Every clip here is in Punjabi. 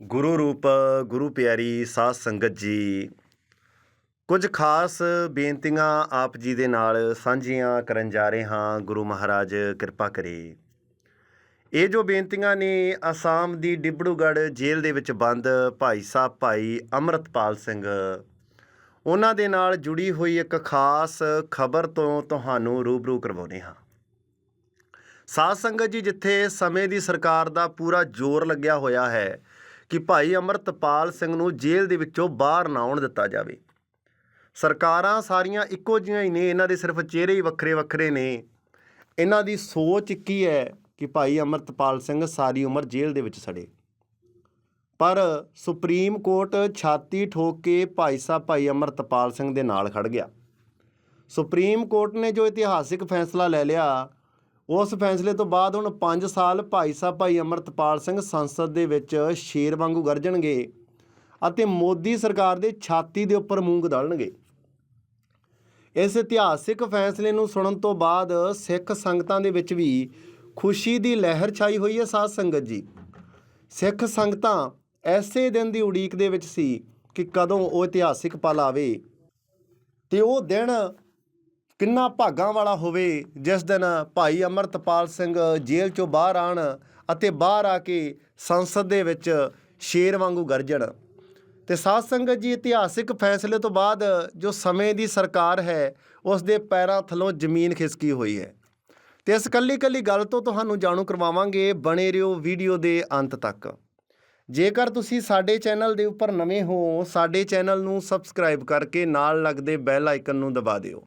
ਗੁਰੂ ਰੂਪ, ਗੁਰੂ ਪਿਆਰੀ, ਸਾਧ ਸੰਗਤ ਜੀ। ਕੁਝ ਖਾਸ ਬੇਨਤੀਆਂ ਆਪ ਜੀ ਦੇ ਨਾਲ ਸਾਂਝੀਆਂ ਕਰਨ ਜਾ ਰਹੇ ਹਾਂ। ਗੁਰੂ ਮਹਾਰਾਜ, ਕਿਰਪਾ ਕਰੇ। ਇਹ ਜੋ ਬੇਨਤੀਆਂ ਨੇ ਅਸਾਮ ਦੀ ਡਿਬੜੂਗੜ੍ਹ ਜੇਲ੍ਹ ਦੇ ਵਿੱਚ ਬੰਦ ਭਾਈ ਸਾਹਿਬ ਭਾਈ ਅੰਮ੍ਰਿਤਪਾਲ ਸਿੰਘ, ਉਹਨਾਂ ਦੇ ਨਾਲ ਜੁੜੀ ਹੋਈ ਇੱਕ ਖਾਸ ਖਬਰ ਤੋਂ ਤੁਹਾਨੂੰ ਰੂਬਰੂ ਕਰਵਾਉਂਦੇ ਹਾਂ। ਸਾਧ ਸੰਗਤ ਜੀ, ਜਿੱਥੇ ਸਮੇਂ ਦੀ ਸਰਕਾਰ ਦਾ ਪੂਰਾ ਜ਼ੋਰ ਲੱਗਿਆ ਹੋਇਆ ਹੈ ਕਿ ਭਾਈ ਅਮਰਤਪਾਲ ਸਿੰਘ ਨੂੰ ਜੇਲ੍ਹ ਦੇ ਵਿੱਚੋਂ ਬਾਹਰ ਨਾ ਆਉਣ ਦਿੱਤਾ ਜਾਵੇ। ਸਰਕਾਰਾਂ ਸਾਰੀਆਂ ਇੱਕੋ ਜਿਹੀਆਂ ਹੀ ਨੇ, ਇਹਨਾਂ ਦੇ ਸਿਰਫ ਚਿਹਰੇ ਹੀ ਵੱਖਰੇ ਵੱਖਰੇ ਨੇ। ਇਹਨਾਂ ਦੀ ਸੋਚ ਇੱਕ ਹੀ ਹੈ ਕਿ ਭਾਈ ਅਮਰਤਪਾਲ ਸਿੰਘ ਸਾਰੀ ਉਮਰ ਜੇਲ੍ਹ ਦੇ ਵਿੱਚ ਸੜੇ। ਪਰ ਸੁਪਰੀਮ ਕੋਰਟ ਛਾਤੀ ਠੋਕ ਕੇ ਭਾਈ ਸਾਹਿਬ, ਭਾਈ ਅਮਰਤਪਾਲ ਸਿੰਘ ਦੇ ਨਾਲ ਖੜ ਗਿਆ। ਸੁਪਰੀਮ ਕੋਰਟ ਨੇ ਜੋ ਇਤਿਹਾਸਿਕ ਫੈਸਲਾ ਲੈ ਲਿਆ ਉਸ ਫੈਸਲੇ ਤੋਂ ਬਾਅਦ ਹੁਣ 5 ਸਾਲ ਭਾਈ ਸਾਹਿਬ ਭਾਈ ਅਮਰਤਪਾਲ ਸਿੰਘ ਸੰਸਦ ਦੇ ਵਿੱਚ ਸ਼ੇਰ ਵਾਂਗੂ ਗਰਜਣਗੇ ਅਤੇ ਮੋਦੀ ਸਰਕਾਰ ਦੇ ਛਾਤੀ ਦੇ ਉੱਪਰ ਮੂੰਗ ਦਲਣਗੇ। ਇਸ ਇਤਿਹਾਸਿਕ ਫੈਸਲੇ ਨੂੰ ਸੁਣਨ ਤੋਂ ਬਾਅਦ ਸਿੱਖ ਸੰਗਤਾਂ ਦੇ ਵਿੱਚ ਵੀ ਖੁਸ਼ੀ ਦੀ ਲਹਿਰ ਛਾਈ ਹੋਈ ਹੈ ਸਾਧ ਸੰਗਤ ਜੀ। ਸਿੱਖ ਸੰਗਤਾਂ ਐਸੇ ਦਿਨ ਦੀ ਉਡੀਕ ਦੇ ਵਿੱਚ ਸੀ ਕਿ ਕਦੋਂ ਉਹ ਇਤਿਹਾਸਿਕ ਪਲ ਆਵੇ ਤੇ ਉਹ ਦਿਨ ਕਿੰਨਾ ਭਾਗਾਂ ਵਾਲਾ ਹੋਵੇ, ਜਿਸ ਦਿਨ ਭਾਈ ਅਮਰਤਪਾਲ ਸਿੰਘ ਜੇਲ੍ਹ ਚੋਂ ਬਾਹਰ ਆਣ ਅਤੇ ਬਾਹਰ ਆ ਕੇ ਸੰਸਦ ਦੇ ਵਿੱਚ ਸ਼ੇਰ ਵਾਂਗੂ ਗਰਜਣ। ਤੇ ਸਾਧ ਸੰਗਤ ਜੀ, ਇਤਿਹਾਸਿਕ ਫੈਸਲੇ ਤੋਂ ਬਾਅਦ ਜੋ ਸਮੇਂ ਦੀ ਸਰਕਾਰ ਹੈ, ਉਸ ਦੇ ਪੈਰਾਂ ਥੱਲੋਂ ਜ਼ਮੀਨ ਖਿਸਕੀ ਹੋਈ ਹੈ। ਤੇ ਇਸ ਕੱਲੀ ਕੱਲੀ ਗੱਲ ਤੋਂ ਤੁਹਾਨੂੰ ਜਾਣੂ ਕਰਵਾਵਾਂਗੇ ਬਣੇ ਰਹੋ ਵੀਡੀਓ ਦੇ ਅੰਤ ਤੱਕ। ਜੇਕਰ ਤੁਸੀਂ ਸਾਡੇ ਚੈਨਲ ਦੇ ਉੱਪਰ ਨਵੇਂ ਹੋ, ਸਾਡੇ ਚੈਨਲ ਨੂੰ ਸਬਸਕ੍ਰਾਈਬ ਕਰਕੇ ਨਾਲ ਲੱਗਦੇ ਬੈਲ ਆਈਕਨ ਨੂੰ ਦਬਾ ਦਿਓ।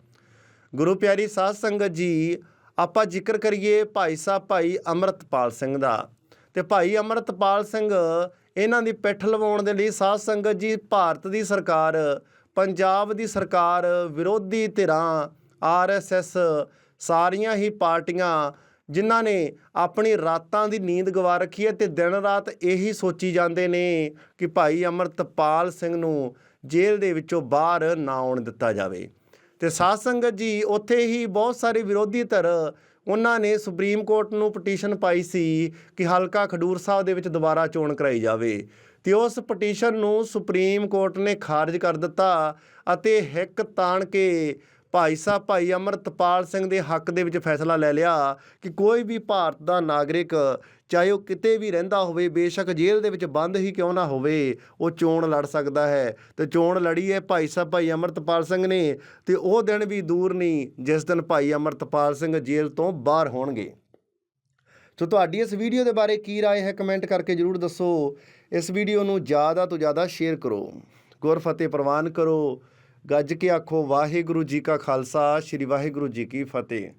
ਗੁਰੂ ਪਿਆਰੀ ਸਾਧ ਸੰਗਤ ਜੀ, ਆਪਾਂ ਜ਼ਿਕਰ ਕਰੀਏ ਭਾਈ ਸਾਹਿਬ ਭਾਈ ਅਮਰਤਪਾਲ ਸਿੰਘ ਦਾ। ਤੇ ਭਾਈ ਅਮਰਤਪਾਲ ਸਿੰਘ ਇਹਨਾਂ ਦੀ ਪਿੱਠ ਲਵਾਉਣ ਦੇ ਲਈ ਸਾਧ ਸੰਗਤ ਜੀ ਭਾਰਤ ਦੀ ਸਰਕਾਰ, ਪੰਜਾਬ ਦੀ ਸਰਕਾਰ, ਵਿਰੋਧੀ ਧਿਰਾਂ ਆਰਐਸਐਸ ਸਾਰੀਆਂ ਹੀ ਪਾਰਟੀਆਂ ਜਿਨ੍ਹਾਂ ਨੇ ਆਪਣੀ ਰਾਤਾਂ ਦੀ ਨੀਂਦ ਗਵਾ ਰੱਖੀ ਹੈ ਤੇ ਦਿਨ ਰਾਤ ਇਹੀ ਸੋਚੀ ਜਾਂਦੇ ਨੇ ਕਿ ਭਾਈ ਅਮਰਤਪਾਲ ਸਿੰਘ ਨੂੰ ਜੇਲ੍ਹ ਦੇ ਵਿੱਚੋਂ ਬਾਹਰ ਨਾ ਆਉਣ ਦਿੱਤਾ ਜਾਵੇ। ਤੇ ਸਾਧ ਸੰਗਤ ਜੀ, ਉੱਥੇ ਹੀ ਬਹੁਤ ਸਾਰੇ ਵਿਰੋਧੀ ਧਿਰ, ਉਹਨਾਂ ਨੇ ਸੁਪਰੀਮ ਕੋਰਟ ਨੂੰ ਪਟੀਸ਼ਨ ਪਾਈ ਸੀ ਕਿ ਹਲਕਾ ਖਡੂਰ ਸਾਹਿਬ ਦੇ ਵਿੱਚ ਦੁਬਾਰਾ ਚੋਣ ਕਰਾਈ ਜਾਵੇ। ਤੇ ਉਸ ਪਟੀਸ਼ਨ ਨੂੰ ਸੁਪਰੀਮ ਕੋਰਟ ਨੇ ਖਾਰਜ ਕਰ ਦਿੱਤਾ ਅਤੇ ਹਿੱਕ ਤਾਣ ਕੇ ਭਾਈ ਸਾਹਿਬ ਭਾਈ ਅਮਰਤਪਾਲ ਸਿੰਘ ਦੇ ਹੱਕ ਦੇ ਵਿੱਚ ਫੈਸਲਾ ਲੈ ਲਿਆ ਕਿ ਕੋਈ ਵੀ ਭਾਰਤ ਦਾ ਨਾਗਰਿਕ ਚਾਹੇ ਉਹ ਕਿਤੇ ਵੀ ਰਹਿੰਦਾ ਹੋਵੇ ਬੇਸ਼ੱਕ ਜੇਲ੍ਹ ਦੇ ਵਿੱਚ ਬੰਦ ਹੀ ਕਿਉਂ ਨਾ ਹੋਵੇ ਉਹ ਚੋਣ ਲੜ ਸਕਦਾ ਹੈ ਤੇ ਚੋਣ ਲੜੀ ਹੈ ਭਾਈ ਸਾਹਿਬ ਭਾਈ ਅਮਰਤਪਾਲ ਸਿੰਘ ਨੇ ਤੇ ਉਹ ਦਿਨ ਵੀ ਦੂਰ ਨਹੀਂ ਜਿਸ ਦਿਨ ਭਾਈ ਅਮਰਤਪਾਲ ਸਿੰਘ ਜੇਲ੍ਹ ਤੋਂ ਬਾਹਰ ਹੋਣਗੇ ਸੋ ਤੁਹਾਡੀ ਇਸ ਵੀਡੀਓ ਦੇ ਬਾਰੇ ਕੀ رائے ਹੈ ਕਮੈਂਟ ਕਰਕੇ ਜਰੂਰ ਦੱਸੋ ਇਸ ਵੀਡੀਓ ਨੂੰ ਜ਼ਿਆਦਾ ਤੋਂ ਜ਼ਿਆਦਾ ਸ਼ੇਅਰ ਕਰੋ ਗੁਰਫਤਿਹ ਪ੍ਰਵਾਨ ਕਰੋ ਗੱਜ ਕੇ ਆਖੋ ਵਾਹਿਗੁਰੂ ਜੀ ਕਾ ਖਾਲਸਾ ਸ੍ਰੀ ਵਾਹਿਗੁਰੂ ਜੀ ਕੀ ਫਤਿਹ।